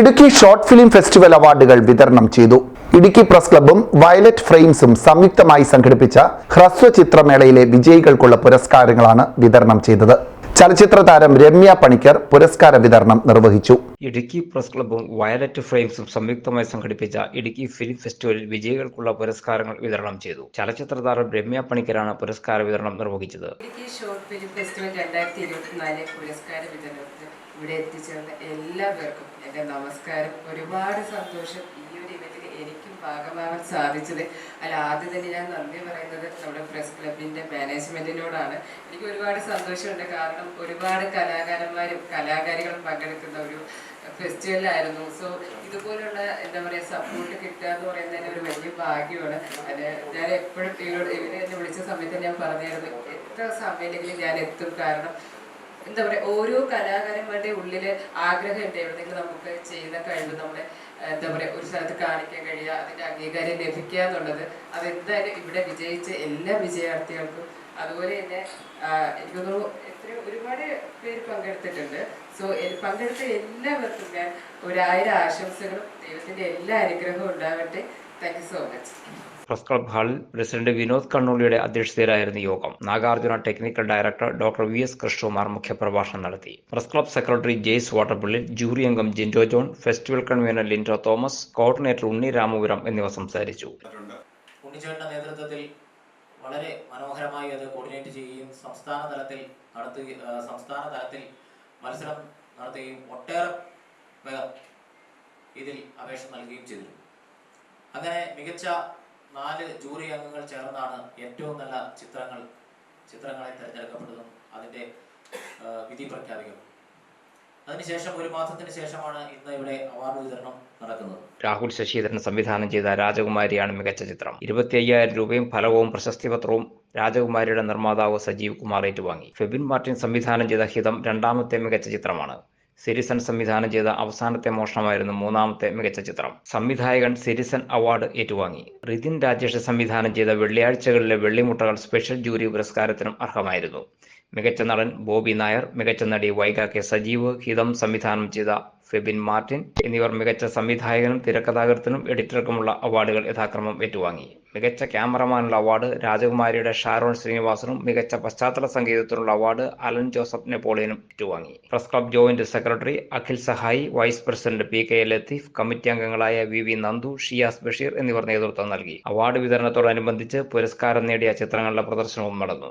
Idukki short film festival അവാർഡുകൾ വിതരണം ചെയ്തു. ഇടുക്കി പ്രസ് ക്ലബ്ബും വയലറ്റ് ഫ്രെയിംസും സംയുക്തമായി സംഘടിപ്പിച്ച ഹ്രസ്വ ചിത്രമേളയിലെ വിജയികൾക്കുള്ള പുരസ്കാരങ്ങളാണ് വിതരണം ചെയ്തത്. ചലച്ചിത്ര താരം രമ്യ പണിക്കർ പുരസ്കാര വിതരണം നിർവഹിച്ചു. ഇടുക്കി പ്രസ് ക്ലബ്ബും വയലറ്റ് ഫ്രെയിംസും സംയുക്തമായി സംഘടിപ്പിച്ച ഇടുക്കി ഫിലിം ഫെസ്റ്റിവലിൽ വിജയികൾക്കുള്ള പുരസ്കാരങ്ങൾ വിതരണം ചെയ്തു. ചലച്ചിത്ര താരം രമ്യ പണിക്കരാണ് പുരസ്കാര വിതരണം നിർവഹിച്ചത്. ഇടുക്കി ഷോർട്ട് ഫിലിം ഫെസ്റ്റിവൽ രണ്ടായിരത്തി ഇരുപത്തിനാല് പുരസ്കാര വിതരണത്തിന് ഇവിടെ എത്തിച്ചേർന്ന എല്ലാവർക്കും എന്റെ നമസ്കാരം. ഒരുപാട് സന്തോഷം ഈ ഒരു ഇവന്റിൽ എനിക്കും ഭാഗമാകാൻ സാധിച്ചത്. അല്ല ആദ്യം തന്നെ ഞാൻ നന്ദി പറയുന്നത് നമ്മുടെ പ്രസ് ക്ലബിന്റെ മാനേജ്മെന്റിനോടാണ് എനിക്ക് ഒരുപാട് സന്തോഷമുണ്ട്. കാരണം ഒരുപാട് കലാകാരന്മാരും കലാകാരികളും പങ്കെടുക്കുന്ന ഒരു ഫെസ്റ്റിവലായിരുന്നു. സോ ഇതുപോലുള്ള എന്താ പറയുക സപ്പോർട്ട് കിട്ടുക എന്ന് പറയുന്നത് ഒരു വലിയ ഭാഗ്യമാണ്. അത് ഞാൻ എപ്പോഴും ഇവരോട് ഇവരെ എന്നെ വിളിച്ച സമയത്ത് ഞാൻ പറഞ്ഞായിരുന്നു എത്ര സമയമില്ലെങ്കിലും ഞാൻ എത്തും. കാരണം എന്താ പറയുക ഓരോ കലാകാരന്മാരുടെ ഉള്ളിൽ ആഗ്രഹമുണ്ട് എവിടെയെങ്കിലും നമുക്ക് ചെയ്യുന്ന കഴിവ് നമ്മുടെ എന്താ പറയുക ഒരു സ്ഥലത്ത് കാണിക്കാൻ കഴിയുക അതിന്റെ അംഗീകാരം ലഭിക്കുക എന്നുള്ളത്. അതെന്തായാലും ഇവിടെ വിജയിച്ച എല്ലാ വിജയാർത്ഥികൾക്കും അതുപോലെ തന്നെ എനിക്ക് തോന്നുന്നു എത്രയോ ഒരുപാട് പേര് പങ്കെടുത്തിട്ടുണ്ട്. സോ പങ്കെടുത്ത എല്ലാവർക്കും ഞാൻ ഒരായിരം ആശംസകളും ദൈവത്തിന്റെ എല്ലാ അനുഗ്രഹവും ഉണ്ടാവട്ടെ. Thank you so much press club ഹാളിൽ പ്രസിഡന്റ് വിനോദ് കണ്ണൂളിയുടെ അധ്യക്ഷതയിലായിരുന്നു യോഗം. Nagarjuna technical director doctor V S Krishnakumar മുഖ്യപ്രഭാഷണം നടത്തി. പ്രസ് ക്ലബ് സെക്രട്ടറി ജെയ്സ് വാട്ടർപള്ളി ജൂറി അംഗം Jindo John festival convener Lindo Thomas coordinator Unni Ramapuram എന്നിവർ സംസാരിച്ചു. ഉണ്ണിച്ചേട്ടന്റെ നേതൃത്വത്തിൽ വളരെ മനോഹരമായി അത് കോർഡിനേറ്റ് ചെയ്യുകയും സംസ്ഥാന തലത്തിൽ നടത്തുകയും സംസ്ഥാന തലത്തിൽ മത്സരം നടത്തുകയും ഒട്ടേറെ പേർ ഇതിൽ അപേക്ഷ നൽകുകയും ചെയ്തിരുന്നു. അങ്ങനെ മികച്ച നാല് ജൂറി അംഗങ്ങൾ ചേർന്നാണ് ഏറ്റവും നല്ല ചിത്രങ്ങൾ ചിത്രങ്ങളെ തിരഞ്ഞെടുക്കപ്പെടുന്നതും. അതിന്റെ വിധി പ്രഖ്യാപിക്കും. അതിനുശേഷം ഒരു മാസത്തിന് ശേഷമാണ് ഇന്ന് ഇവിടെ അവാർഡ് വിതരണം നടക്കുന്നത്. രാഹുൽ ശശിധരൻ സംവിധാനം ചെയ്ത രാജകുമാരിയാണ് മികച്ച ചിത്രം. ഇരുപത്തി അയ്യായിരം രൂപയും ഫലവും പ്രശസ്തി പത്രവും രാജകുമാരിയുടെ നിർമ്മാതാവ് സജീവ് കുമാർ ഏറ്റുവാങ്ങി. ഫെബിൻ മാർട്ടിൻ സംവിധാനം ചെയ്ത ഹിതം രണ്ടാമത്തെ മികച്ച ചിത്രമാണ്. സിരിസൺ സംവിധാനം ചെയ്ത അവസാനത്തെ മോഷണമായിരുന്നു മൂന്നാമത്തെ മികച്ച ചിത്രം. സംവിധായകൻ സിരിസൺ അവാർഡ് ഏറ്റുവാങ്ങി. റിതിൻ രാജേഷ് സംവിധാനം ചെയ്ത വെള്ളിയാഴ്ചകളിലെ വെള്ളിമുട്ടകൾ സ്പെഷ്യൽ ജൂറി പുരസ്കാരത്തിനും അർഹമായിരുന്നു. മികച്ച നടൻ ബോബി നായർ മികച്ച നടി വൈഗ കെ സജീവ് ഹിതം സംവിധാനം ചെയ്ത ഫെബിൻ മാർട്ടിൻ എന്നിവർ മികച്ച സംവിധായകനും തിരക്കഥാകൃത്തിനും എഡിറ്റർക്കുമുള്ള അവാർഡുകൾ യഥാക്രമം ഏറ്റുവാങ്ങി. മികച്ച ക്യാമറമാനുള്ള അവാർഡ് രാജകുമാരിയുടെ ഷാരോൺ ശ്രീനിവാസനും മികച്ച പശ്ചാത്തല സംഗീതത്തിനുള്ള അവാർഡ് അലൻ ജോസഫ് നെപ്പോളിയനും ഏറ്റുവാങ്ങി. Press club joint secretary Akhil സഹായി vice president P K Latheef committee അംഗങ്ങളായ വി വി നന്ദു ഷിയാസ് ബഷീർ എന്നിവർ നേതൃത്വം നൽകി. അവാർഡ് വിതരണത്തോടനുബന്ധിച്ച് പുരസ്കാരം നേടിയ ചിത്രങ്ങളുടെ പ്രദർശനവും നടന്നു.